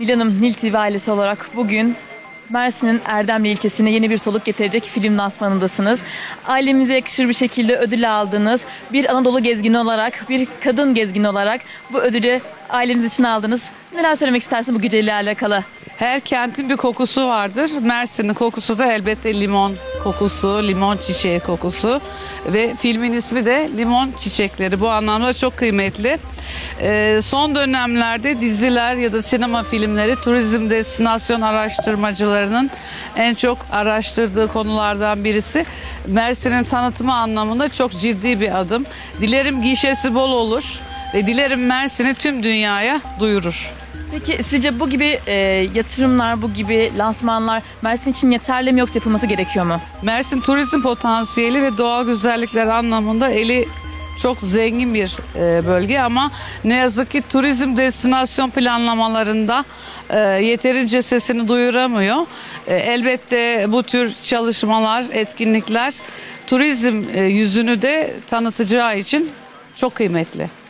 Dilan'ım Nil TV ailesi olarak bugün Mersin'in Erdemli ilçesine yeni bir soluk getirecek film lansmanındasınız. Ailemize yakışır bir şekilde ödül aldınız. Bir Anadolu gezgini olarak, bir kadın gezgini olarak bu ödülü ailemiz için aldınız. Neler söylemek istersin bu geceyle alakalı? Her kentin bir kokusu vardır. Mersin'in kokusu da elbette limon kokusu, limon çiçeği kokusu ve filmin ismi de Limon Çiçekleri. Bu anlamda çok kıymetli. Ee, son dönemlerde diziler ya da sinema filmleri turizm destinasyon araştırmacılarının en çok araştırdığı konulardan birisi. Mersin'in tanıtımı anlamında çok ciddi bir adım. Dilerim gişesi bol olur ve dilerim Mersin'i tüm dünyaya duyurur. Peki sizce bu gibi e, yatırımlar, bu gibi lansmanlar Mersin için yeterli mi yoksa yapılması gerekiyor mu? Mersin turizm potansiyeli ve doğal güzellikler anlamında eli çok zengin bir e, bölge ama ne yazık ki turizm destinasyon planlamalarında e, yeterince sesini duyuramıyor. E, elbette bu tür çalışmalar, etkinlikler turizm e, yüzünü de tanıtacağı için çok kıymetli.